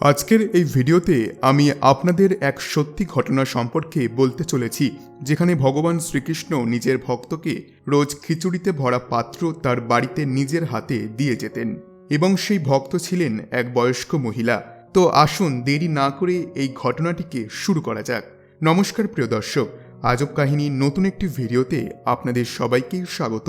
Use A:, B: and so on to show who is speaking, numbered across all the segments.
A: আজকের এই ভিডিওতে আমি আপনাদের এক সত্যি ঘটনা সম্পর্কে বলতে চলেছি, যেখানে ভগবান শ্রীকৃষ্ণ নিজের ভক্তকে রোজ খিচুড়িতে ভরা পাত্র তার বাড়িতে নিজের হাতে দিয়ে যেতেন এবং সেই ভক্ত ছিলেন এক বয়স্ক মহিলা। তো আসুন দেরি না করে এই ঘটনাটিকে শুরু করা যাক। নমস্কার প্রিয় দর্শক, আজব কাহিনী নতুন একটি ভিডিওতে আপনাদের সবাইকে স্বাগত।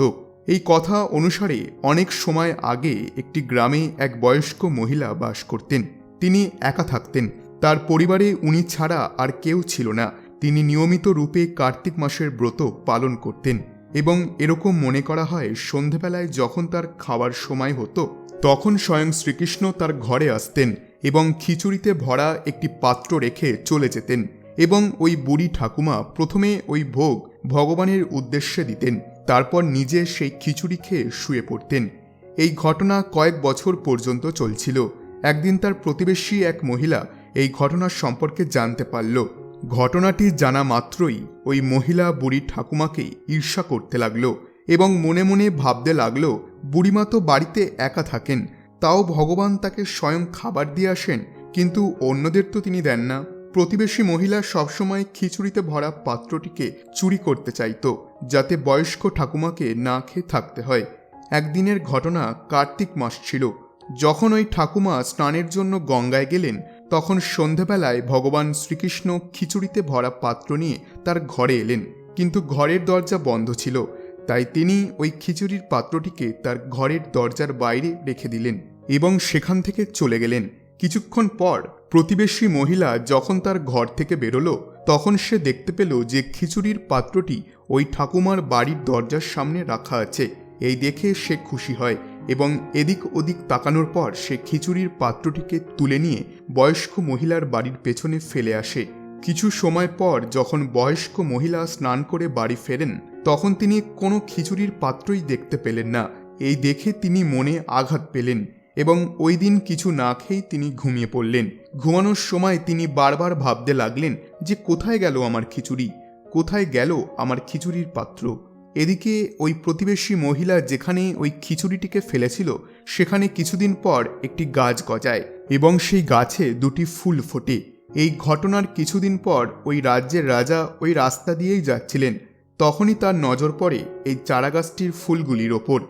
A: এই কথা অনুসারে অনেক সময় আগে একটি গ্রামে এক বয়স্ক মহিলা বাস করতেন। তিনি একা থাকতেন। তার পরিবারে উনি ছাড়া আর কেউ ছিল না। তিনি নিয়মিত রূপে কার্তিক মাসের ব্রত পালন করতেন এবং এরকম মনে করা হয়, সন্ধেবেলায় যখন তার খাওয়ার সময় হতো, তখন স্বয়ং শ্রীকৃষ্ণ তার ঘরে আসতেন এবং খিচুড়িতে ভরা একটি পাত্র রেখে চলে যেতেন এবং ওই বুড়ি ঠাকুমা প্রথমে ওই ভোগ ভগবানের উদ্দেশ্যে দিতেন, তারপর নিজে সেই খিচুড়ি খেয়ে শুয়ে পড়তেন। এই ঘটনা কয়েক বছর পর্যন্ত চলছিল। একদিন তার প্রতিবেশী এক মহিলা এই ঘটনার সম্পর্কে জানতে পারল। ঘটনাটি জানা মাত্রই ওই মহিলা বুড়ি ঠাকুমাকে ঈর্ষা করতে লাগল এবং মনে মনে ভাবতে লাগল, বুড়িমা তো বাড়িতে একা থাকেন, তাও ভগবান তাকে স্বয়ং খাবার দিয়ে আসেন, কিন্তু অন্যদের তো তিনি দেন না। প্রতিবেশী মহিলা সবসময় খিচুড়িতে ভরা পাত্রটিকে চুরি করতে চাইত, যাতে বয়স্ক ঠাকুমাকে না খেয়ে থাকতে হয়। একদিনের ঘটনা কার্তিক মাস ছিল যখন ওই ঠাকুমা স্নানের জন্য গঙ্গায় গেলেন, তখন সন্ধেবেলায় ভগবান শ্রীকৃষ্ণ খিচুড়িতে ভরা পাত্র নিয়ে তার ঘরে এলেন। কিন্তু ঘরের দরজা বন্ধ ছিল, তাই তিনি ওই খিচুড়ির পাত্রটিকে তার ঘরের দরজার বাইরে রেখে দিলেন এবং সেখান থেকে চলে গেলেন। কিছুক্ষণ পর প্রতিবেশী মহিলা যখন তার ঘর থেকে বেরোলো, তখন সে দেখতে পেল যে খিচুড়ির পাত্রটি ওই ঠাকুমার বাড়ির দরজার সামনে রাখা আছে। এই দেখে সে খুশি হয় এবং এদিক ওদিক তাকানোর পর সে খিচুড়ির পাত্রটিকে তুলে নিয়ে বয়স্ক মহিলার বাড়ির পেছনে ফেলে আসে। কিছু সময় পর যখন বয়স্ক মহিলা স্নান করে বাড়ি ফেরেন, তখন তিনি কোনো খিচুড়ির পাত্রই দেখতে পেলেন না। এই দেখে তিনি মনে আঘাত পেলেন এবং ওই দিন কিছু না খেয়েই তিনি ঘুমিয়ে পড়লেন। ঘুমানোর সময় তিনি বারবার ভাবতে লাগলেন যে, কোথায় গেল আমার খিচুড়ি? কোথায় গেল আমার খিচুড়ির পাত্র? এদিকে ওই প্রতিবেশী মহিলা যেখানে ওই খিচুড়িটিকে ফেলেছিল, সেখানে কিছুদিন পর একটি গাছ গজায় এবং সেই গাছে দুটি ফুল ফোটে। এই ঘটনার কিছুদিন পর ওই রাজ্যের রাজা ওই রাস্তা দিয়েই যাচ্ছিলেন। তখনই তার নজর পড়ে এই চারাগাছটির ফুলগুলির ওপর।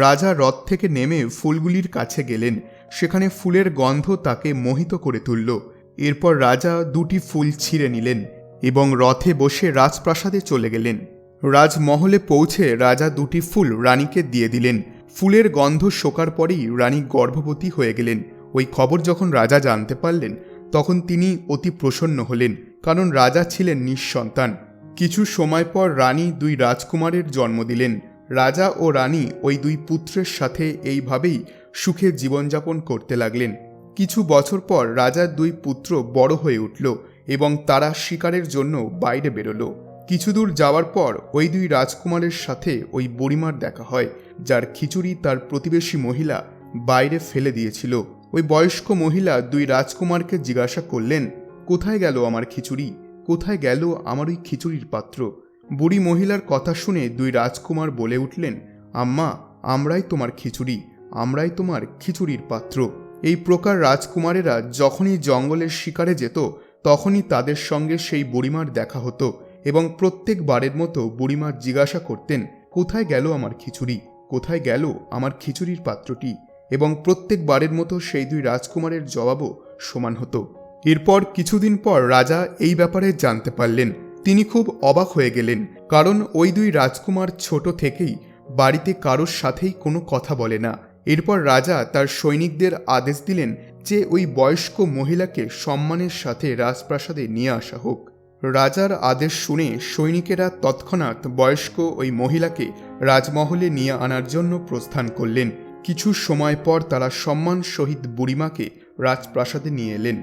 A: রাজা রথ থেকে নেমে ফুলগুলির কাছে গেলেন। সেখানে ফুলের গন্ধ তাকে মোহিত করে তুলল। এরপর রাজা দুটি ফুল ছিঁড়ে নিলেন এবং রথে বসে রাজপ্রাসাদে চলে গেলেন। রাজমহলে পৌঁছে রাজা দুটি ফুল রানীকে দিয়ে দিলেন। ফুলের গন্ধ শোকার পরেই রানী গর্ভবতী হয়ে গেলেন। ওই খবর যখন রাজা জানতে পারলেন, তখন তিনি অতি প্রসন্ন হলেন, কারণ রাজা ছিলেন নিঃসন্তান। কিছু সময় পর রানী দুই রাজকুমারের জন্ম দিলেন। রাজা ও রানী ওই দুই পুত্রের সাথে এইভাবেই সুখে জীবনযাপন করতে লাগলেন। কিছু বছর পর রাজার দুই পুত্র বড় হয়ে উঠল এবং তারা শিকারের জন্য বাইরে বেরোলো। কিছু দূর যাওয়ার পর ওই দুই রাজকুমারের সাথে ওই বুড়িমার দেখা হয়, যার খিচুড়ি তার প্রতিবেশী মহিলা বাইরে ফেলে দিয়েছিল। ওই বয়স্ক মহিলা দুই রাজকুমারকে জিজ্ঞাসা করলেন, কোথায় গেল আমার খিচুড়ি? কোথায় গেল আমার ওই খিচুড়ির পাত্র? বুড়ি মহিলার কথা শুনে দুই রাজকুমার বলে উঠলেন, আম্মা, আমরাই তোমার খিচুড়ি, আমরাই তোমার খিচুড়ির পাত্র। এই প্রকার রাজকুমারেরা যখনই জঙ্গলের শিকারে যেত, তখনই তাদের সঙ্গে সেই বুড়িমার দেখা হতো। এবং প্রত্যেক বারের মতো বুড়িমার জিজ্ঞাসা করতেন, কোথায় গেল আমার খিচুড়ি? কোথায় গেল আমার খিচুড়ির পাত্রটি? এবং প্রত্যেক বারের মতো সেই দুই রাজকুমারের জবাবও সমান হতো। এরপর কিছুদিন পর রাজা এই ব্যাপারে জানতে পারলেন। তিনি খুব অবাক হয়ে গেলেন, কারণ ওই দুই রাজকুমার ছোট থেকেই বাড়িতে কারোর সাথেই কোনো কথা বলে না। এরপর রাজা তার সৈনিকদের আদেশ দিলেন যে ওই বয়স্ক মহিলাকে সম্মানের সাথে রাজপ্রাসাদে নিয়ে আসা হোক। রাজার আদেশ শুনে সৈনিকেরা তৎক্ষণাৎ বয়স্ক ওই মহিলাকে রাজমহলে নিয়ে আনার জন্য প্রস্থান করলেন। কিছু সময় পর তারা সম্মান সহিত বুড়িমাকে রাজপ্রাসাদে নিয়ে এলেন।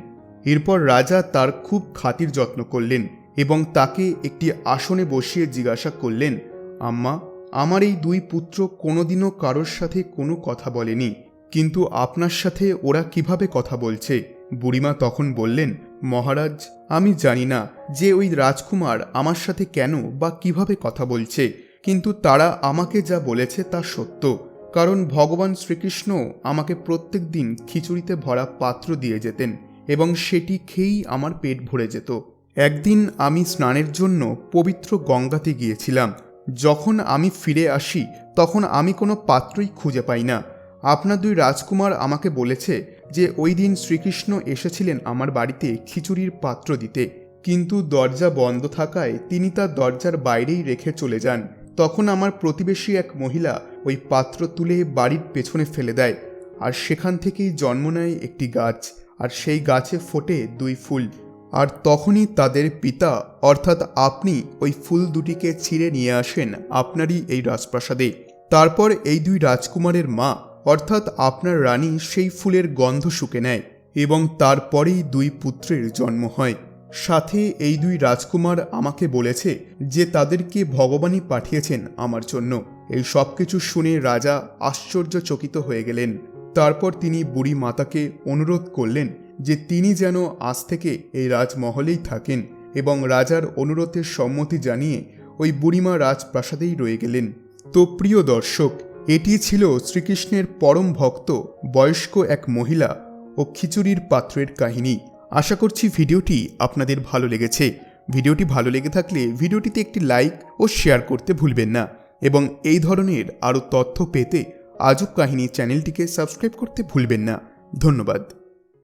A: এরপর রাজা তার খুব খাতির যত্ন করলেন এবং তাকে একটি আসনে বসিয়ে জিজ্ঞাসা করলেন, আম্মা, আমার এই দুই পুত্র কোনোদিনও কারোর সাথে কোনো কথা বলেনি, কিন্তু আপনার সাথে ওরা কীভাবে কথা বলছে? বুড়িমা তখন বললেন মহারাজ, আমি জানি না যে ওই রাজকুমার আমার সাথে কেন বা কীভাবে কথা বলছে, কিন্তু তারা আমাকে যা বলেছে তা সত্য। কারণ ভগবান শ্রীকৃষ্ণ আমাকে প্রত্যেক দিন খিচুড়িতে ভরা পাত্র দিয়ে যেতেন এবং সেটি খেয়েই আমার পেট ভরে যেত। একদিন আমি স্নানের জন্য পবিত্র গঙ্গাতে গিয়েছিলাম। যখন আমি ফিরে আসি, তখন আমি কোনো পাত্রই খুঁজে পাই না। আপনার দুই রাজকুমার আমাকে বলেছে যে ওই দিন শ্রীকৃষ্ণ এসেছিলেন আমার বাড়িতে খিচুড়ির পাত্র দিতে। কিন্তু দরজা বন্ধ থাকায় তিনি তার দরজার বাইরেই রেখে চলে যান। তখন আমার প্রতিবেশী এক মহিলা ওই পাত্র তুলে বাড়ির পেছনে ফেলে দেয়। আর সেখান থেকেই জন্ম নেয় একটি গাছ। আর সেই গাছে ফোটে দুই ফুল। আর তখনই তাদের পিতা, অর্থাৎ আপনি, ওই ফুল দুটিকে ছিঁড়ে নিয়ে আসেন আপনারই এই রাজপ্রাসাদে। তারপর এই দুই রাজকুমারের মা অর্থাৎ আপনার রানী সেই ফুলের গন্ধ শুকে নেয় এবং তারপরেই দুই পুত্রের জন্ম হয়। সাথে এই দুই রাজকুমার আমাকে বলেছে যে তাদেরকে ভগবানই পাঠিয়েছেন আমার জন্য। এই সব কিছু শুনে রাজা আশ্চর্যচকিত হয়ে গেলেন। তারপর তিনি বুড়ি মাতাকে অনুরোধ করলেন যে তিনি যেন আজ থেকে এই রাজমহলেই থাকেন এবং রাজার অনুরোধের সম্মতি জানিয়ে ওই বুড়িমা রাজপ্রাসাদেই রয়ে গেলেন। তো প্রিয় দর্শক এটি ছিল শ্রীকৃষ্ণের পরম ভক্ত, বয়স্ক এক মহিলা ও খিচুড়ির পাত্রের কাহিনী। আশা করছি ভিডিওটি আপনাদের ভালো লেগেছে। ভিডিওটি ভালো লেগে থাকলে ভিডিওটিতে একটি লাইক ও শেয়ার করতে ভুলবেন না এবং এই ধরনের আরও তথ্য পেতে আজব কাহিনী চ্যানেলটিকে সাবস্ক্রাইব করতে ভুলবেন না। ধন্যবাদ।